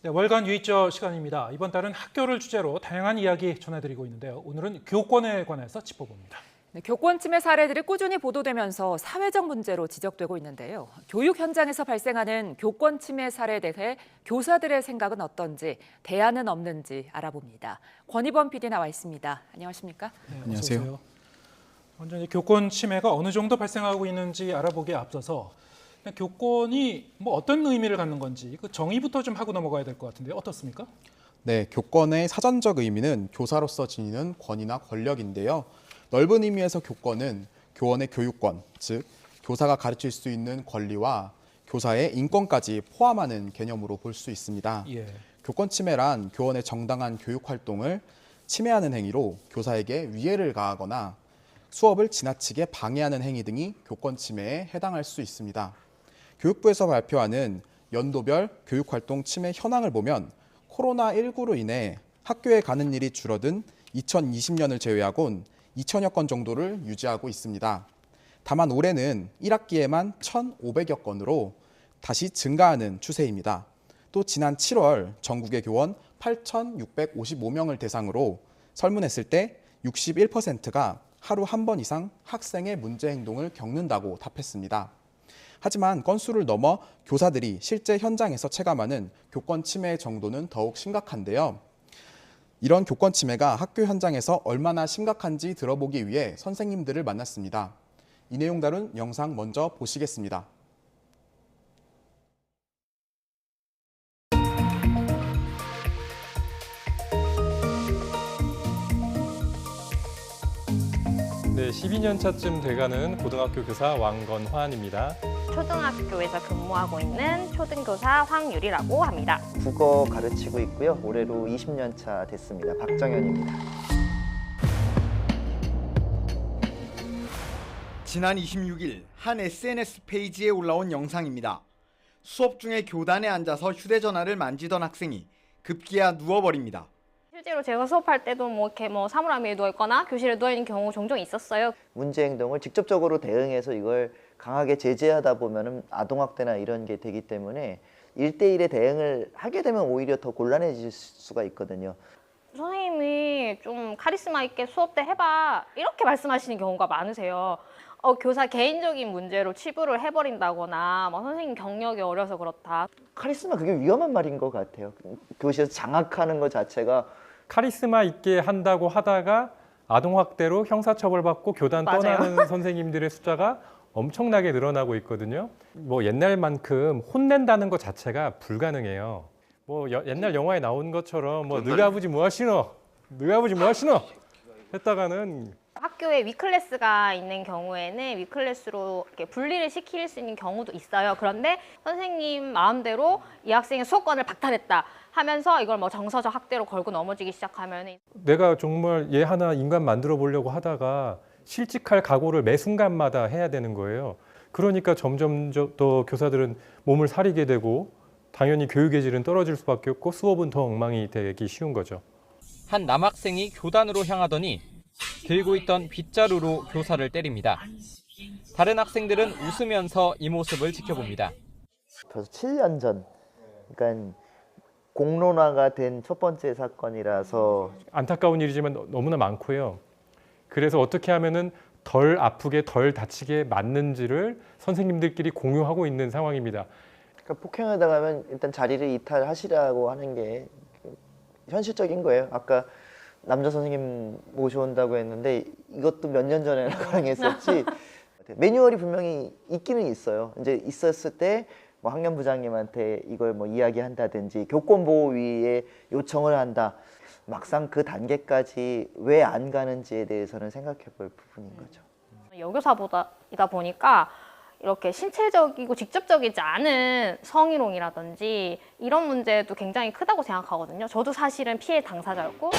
네, 월간 유의저 시간입니다. 이번 달은 학교를 주제로 다양한 이야기 전해드리고 있는데요. 오늘은 교권에 관해서 짚어봅니다. 네, 교권 침해 사례들이 꾸준히 보도되면서 사회적 문제로 지적되고 있는데요. 교육 현장에서 발생하는 교권 침해 사례에 대해 교사들의 생각은 어떤지, 대안은 없는지 알아봅니다. 권희범 PD 나와 있습니다. 안녕하십니까? 네, 안녕하세요. 먼저 이제 교권 침해가 어느 정도 발생하고 있는지 알아보기에 앞서서 교권이 뭐 어떤 의미를 갖는 건지 그 정의부터 좀 하고 넘어가야 될 것 같은데 어떻습니까? 네, 교권의 사전적 의미는 교사로서 지니는 권위나 권력인데요. 넓은 의미에서 교권은 교원의 교육권, 즉 교사가 가르칠 수 있는 권리와 교사의 인권까지 포함하는 개념으로 볼 수 있습니다. 예. 교권 침해란 교원의 정당한 교육 활동을 침해하는 행위로 교사에게 위해를 가하거나 수업을 지나치게 방해하는 행위 등이 교권 침해에 해당할 수 있습니다. 교육부에서 발표하는 연도별 교육활동 침해 현황을 보면 코로나19로 인해 학교에 가는 일이 줄어든 2020년을 제외하곤 2천여 건 정도를 유지하고 있습니다. 다만 올해는 1학기에만 1,500여 건으로 다시 증가하는 추세입니다. 또 지난 7월 전국의 교원 8,655명을 대상으로 설문했을 때 61%가 하루 한 번 이상 학생의 문제 행동을 겪는다고 답했습니다. 하지만 건수를 넘어 교사들이 실제 현장에서 체감하는 교권 침해 정도는 더욱 심각한데요. 이런 교권 침해가 학교 현장에서 얼마나 심각한지 들어보기 위해 선생님들을 만났습니다. 이 내용 다룬 영상 먼저 보시겠습니다. 네, 12년 차쯤 돼가는 고등학교 교사 왕건환입니다. 초등학교에서 근무하고 있는 초등교사 황유리라고 합니다. 국어 가르치고 있고요. 올해로 20년 차 됐습니다. 박정현입니다. 지난 26일 한 SNS 페이지에 올라온 영상입니다. 수업 중에 교단에 앉아서 휴대전화를 만지던 학생이 급기야 누워버립니다. 실제로 제가 수업할 때도 뭐 이렇게 뭐 사물함 위에 누워 있거나 교실에 누워 있는 경우 종종 있었어요. 문제 행동을 직접적으로 대응해서 이걸 강하게 제재하다 보면은 아동학대나 이런 게 되기 때문에 일대일의 대응을 하게 되면 오히려 더 곤란해질 수가 있거든요. 선생님이 좀 카리스마 있게 수업 때 해봐 이렇게 말씀하시는 경우가 많으세요. 어, 교사 개인적인 문제로 치부를 해버린다거나 뭐 선생님 경력이 어려서 그렇다. 카리스마 그게 위험한 말인 것 같아요. 교실에서 장악하는 것 자체가 카리스마 있게 한다고 하다가 아동학대로 형사처벌받고 교단 맞아요. 떠나는 선생님들의 숫자가 엄청나게 늘어나고 있거든요. 뭐 옛날만큼 혼낸다는 것 자체가 불가능해요. 뭐 여- 옛날 영화에 나온 것처럼 뭐 너희 아버지 뭐 하시노? 너희 아버지 뭐 하시노? 했다가는 학교에 위클래스가 있는 경우에는 위클래스로 이렇게 분리를 시킬 수 있는 경우도 있어요. 그런데 선생님 마음대로 이 학생의 수업권을 박탈했다 하면서 이걸 뭐 정서적 학대로 걸고 넘어지기 시작하면 내가 정말 얘 하나 인간 만들어 보려고 하다가 실직할 각오를 매 순간마다 해야 되는 거예요. 그러니까 점점 저- 더 교사들은 몸을 사리게 되고 당연히 교육의 질은 떨어질 수밖에 없고 수업은 더 엉망이 되기 쉬운 거죠. 한 남학생이 교단으로 향하더니 들고 있던 빗자루로 교사를 때립니다. 다른 학생들은 웃으면서 이 모습을 지켜봅니다. 벌써 7년 전, 그러니까 공론화가 된 첫 번째 사건이라서 안타까운 일이지만 너- 너무나 많고요. 그래서 어떻게 하면은 덜 아프게 덜 다치게 맞는지를 선생님들끼리 공유하고 있는 상황입니다. 그러니까 폭행하다 가면 일단 자리를 이탈하시라고 하는 게 현실적인 거예요. 아까 남자 선생님 모셔온다고 했는데 이것도 몇 년 전에 강했었지. 매뉴얼이 분명히 있기는 있어요. 이제 있었을 때 뭐 학년 부장님한테 이걸 뭐 이야기한다든지 교권보호위에 요청을 한다. 막상 그 단계까지 왜 안 가는지에 대해서는 생각해 볼 부분인 거죠. 여교사보다이다 보니까 이렇게 신체적이고 직접적이지 않은 성희롱이라든지 이런 문제도 굉장히 크다고 생각하거든요. 저도 사실은 피해 당사자였고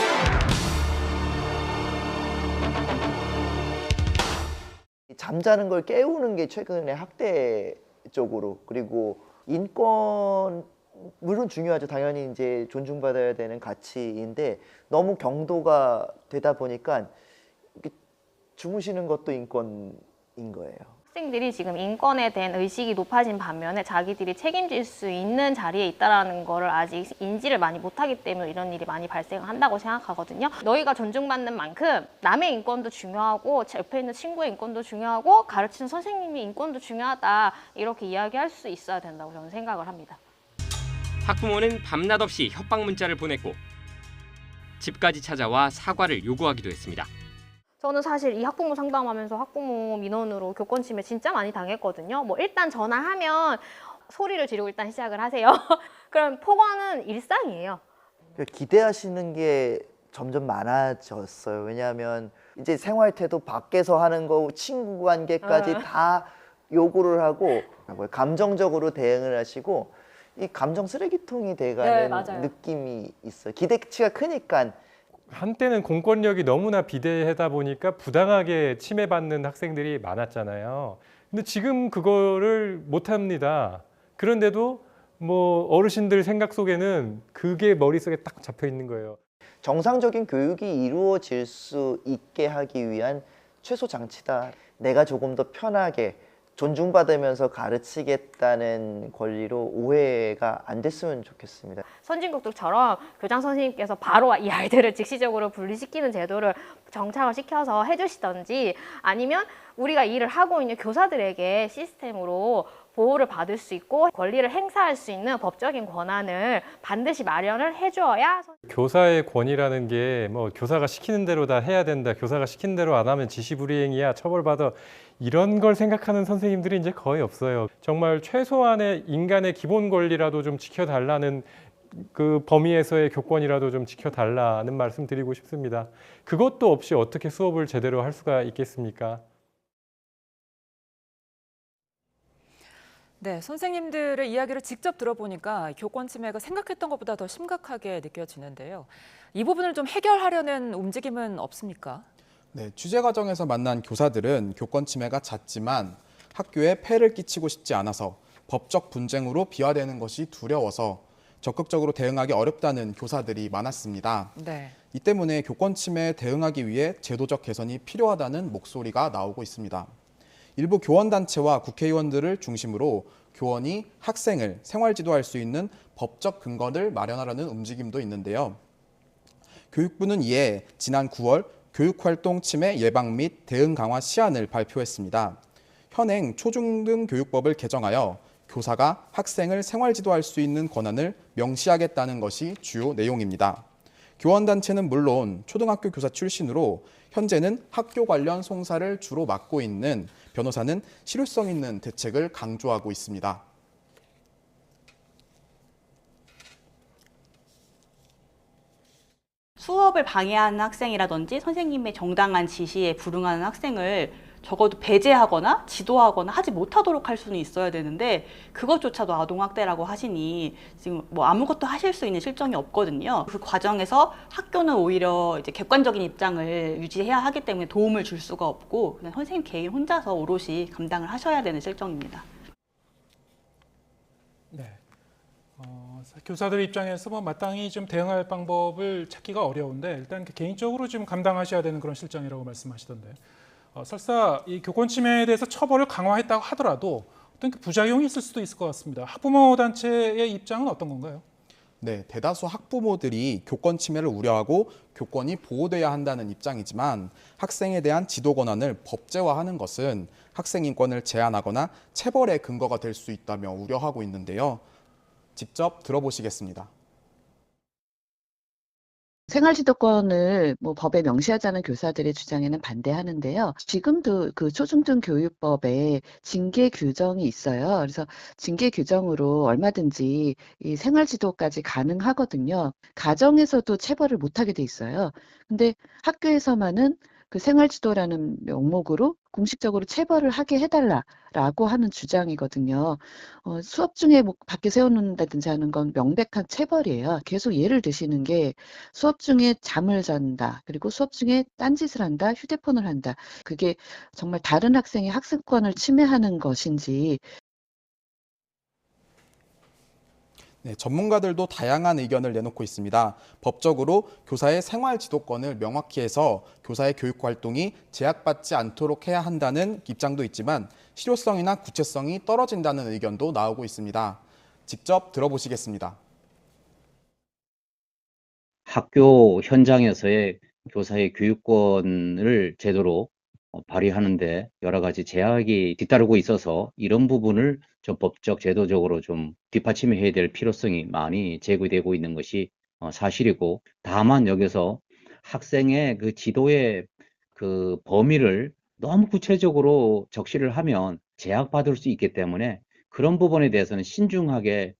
잠자는 걸 깨우는 게 최근에 학대 쪽으로 그리고 인권 물론 중요하죠. 당연히 이제 존중받아야 되는 가치인데 너무 경도가 되다 보니까 주무시는 것도 인권인 거예요. 학생들이 지금 인권에 대한 의식이 높아진 반면에 자기들이 책임질 수 있는 자리에 있다라는 거를 아직 인지를 많이 못하기 때문에 이런 일이 많이 발생한다고 생각하거든요. 너희가 존중받는 만큼 남의 인권도 중요하고 제 옆에 있는 친구의 인권도 중요하고 가르치는 선생님의 인권도 중요하다 이렇게 이야기할 수 있어야 된다고 저는 생각을 합니다. 학부모는 밤낮 없이 협박 문자를 보냈고 집까지 찾아와 사과를 요구하기도 했습니다. 저는 사실 이 학부모 상담하면서 학부모 민원으로 교권 침해 진짜 많이 당했거든요. 뭐 일단 전화하면 소리를 지르고 일단 시작을 하세요. 그럼 폭언은 일상이에요. 그 기대하시는 게 점점 많아졌어요. 왜냐하면 이제 생활 태도 밖에서 하는 거 친구 관계까지 어. 다 요구를 하고 뭐야, 감정적으로 대응을 하시고 이 감정 쓰레기통이 네, 돼가는 맞아요. 느낌이 있어요. 기대치가 크니까 한때는 공권력이 너무나 비대하다 보니까 부당하게 침해받는 학생들이 많았잖아요. 근데 지금 그거를 못 합니다. 그런데도 뭐 어르신들 생각 속에는 그게 머릿속에 딱 잡혀 있는 거예요. 정상적인 교육이 이루어질 수 있게 하기 위한 최소 장치다. 내가 조금 더 편하게 존중받으면서 가르치겠다는 권리로 오해가 안 됐으면 좋겠습니다. 선진국들처럼 교장 선생님께서 바로 이 아이들을 즉시적으로 분리시키는 제도를 정착을 시켜서 해주시던지 아니면 우리가 일을 하고 있는 교사들에게 시스템으로 보호를 받을 수 있고 권리를 행사할 수 있는 법적인 권한을 반드시 마련을 해주어야 교사의 권위라는 게 뭐 교사가 시키는 대로 다 해야 된다. 교사가 시키는 대로 안 하면 지시불이행이야. 처벌받아. 이런 걸 생각하는 선생님들이 이제 거의 없어요. 정말 최소한의 인간의 기본 권리라도 좀 지켜달라는 그 범위에서의 교권이라도 좀 지켜달라는 말씀 드리고 싶습니다. 그것도 없이 어떻게 수업을 제대로 할 수가 있겠습니까? 네, 선생님들의 이야기를 직접 들어보니까 교권 침해가 생각했던 것보다 더 심각하게 느껴지는데요. 이 부분을 좀 해결하려는 움직임은 없습니까? 네, 취재 과정에서 만난 교사들은 교권 침해가 잦지만 학교에 폐를 끼치고 싶지 않아서 법적 분쟁으로 비화되는 것이 두려워서 적극적으로 대응하기 어렵다는 교사들이 많았습니다. 네. 이 때문에 교권 침해에 대응하기 위해 제도적 개선이 필요하다는 목소리가 나오고 있습니다. 일부 교원단체와 국회의원들을 중심으로 교원이 학생을 생활 지도할 수 있는 법적 근거를 마련하려는 움직임도 있는데요. 교육부는 이에 지난 9월 교육활동 침해 예방 및 대응 강화 시안을 발표했습니다. 현행 초중등 교육법을 개정하여 교사가 학생을 생활 지도할 수 있는 권한을 명시하겠다는 것이 주요 내용입니다. 교원단체는 물론 초등학교 교사 출신으로 현재는 학교 관련 송사를 주로 맡고 있는 변호사는 실효성 있는 대책을 강조하고 있습니다. 수업을 방해하는 학생이라든지 선생님의 정당한 지시에 불응하는 학생을 적어도 배제하거나 지도하거나 하지 못하도록 할 수는 있어야 되는데 그것조차도 아동학대라고 하시니 지금 뭐 아무것도 하실 수 있는 실정이 없거든요. 그 과정에서 학교는 오히려 이제 객관적인 입장을 유지해야 하기 때문에 도움을 줄 수가 없고 그냥 선생님 개인 혼자서 오롯이 감당을 하셔야 되는 실정입니다. 네. 어, 교사들 입장에서 뭐 마땅히 좀 대응할 방법을 찾기가 어려운데 일단 그 개인적으로 좀 감당하셔야 되는 그런 실정이라고 말씀하시던데 어, 설사 이 교권 침해에 대해서 처벌을 강화했다고 하더라도 어떤 그 부작용이 있을 수도 있을 것 같습니다. 학부모 단체의 입장은 어떤 건가요? 네, 대다수 학부모들이 교권 침해를 우려하고 교권이 보호돼야 한다는 입장이지만 학생에 대한 지도 권한을 법제화하는 것은 학생 인권을 제한하거나 체벌의 근거가 될 수 있다며 우려하고 있는데요. 직접 들어보시겠습니다. 생활지도권을 뭐 법에 명시하자는 교사들의 주장에는 반대하는데요. 지금도 그 초중등 교육법에 징계 규정이 있어요. 그래서 징계 규정으로 얼마든지 이 생활지도까지 가능하거든요. 가정에서도 체벌을 못하게 돼 있어요. 근데 학교에서만은 그 생활지도라는 명목으로 공식적으로 체벌을 하게 해달라라고 하는 주장이거든요. 어, 수업 중에 뭐 밖에 세워놓는다든지 하는 건 명백한 체벌이에요. 계속 예를 드시는 게 수업 중에 잠을 잔다. 그리고 수업 중에 딴짓을 한다. 휴대폰을 한다. 그게 정말 다른 학생의 학습권을 침해하는 것인지 네, 전문가들도 다양한 의견을 내놓고 있습니다. 법적으로 교사의 생활 지도권을 명확히 해서 교사의 교육 활동이 제약받지 않도록 해야 한다는 입장도 있지만 실효성이나 구체성이 떨어진다는 의견도 나오고 있습니다. 직접 들어보시겠습니다. 학교 현장에서의 교사의 교육권을 제대로 어, 발휘하는데 여러 가지 제약이 뒤따르고 있어서 이런 부분을 좀 법적 제도적으로 좀 뒷받침해야 될 필요성이 많이 제기되고 있는 것이 어, 사실이고 다만 여기서 학생의 그 지도의 그 범위를 너무 구체적으로 적시를 하면 제약받을 수 있기 때문에 그런 부분에 대해서는 신중하게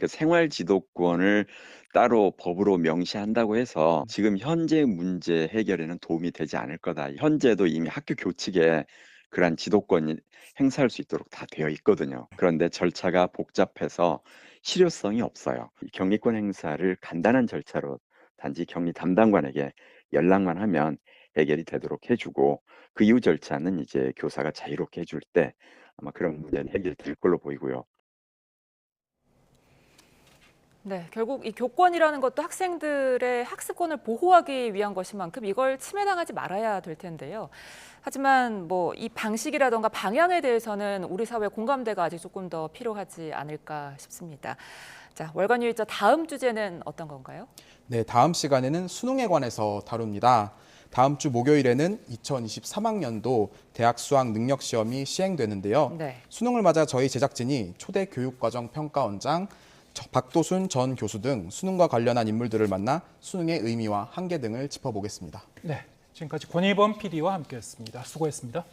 그 생활 지도권을 따로 법으로 명시한다고 해서 지금 현재 문제 해결에는 도움이 되지 않을 거다. 현재도 이미 학교 교칙에 그러한 지도권이 행사할 수 있도록 다 되어 있거든요. 그런데 절차가 복잡해서 실효성이 없어요. 이 경리권 행사를 간단한 절차로 단지 격리 담당관에게 연락만 하면 해결이 되도록 해주고 그 이후 절차는 이제 교사가 자유롭게 해줄 때 아마 그런 문제는 해결될 걸로 보이고요. 네, 결국 이 교권이라는 것도 학생들의 학습권을 보호하기 위한 것인 만큼 이걸 침해당하지 말아야 될 텐데요. 하지만 뭐 이 방식이라던가 방향에 대해서는 우리 사회 공감대가 아직 조금 더 필요하지 않을까 싶습니다. 자, 월간 유일자 다음 주제는 어떤 건가요? 네, 다음 시간에는 수능에 관해서 다룹니다. 다음 주 목요일에는 2023학년도 대학 수학 능력 시험이 시행되는데요. 네. 수능을 맞아 저희 제작진이 초대 교육과정 평가원장 저- 박도순 전 교수 등 수능과 관련한 인물들을 만나 수능의 의미와 한계 등을 짚어보겠습니다. 네, 지금까지 권희범 PD와 함께했습니다. 수고했습니다.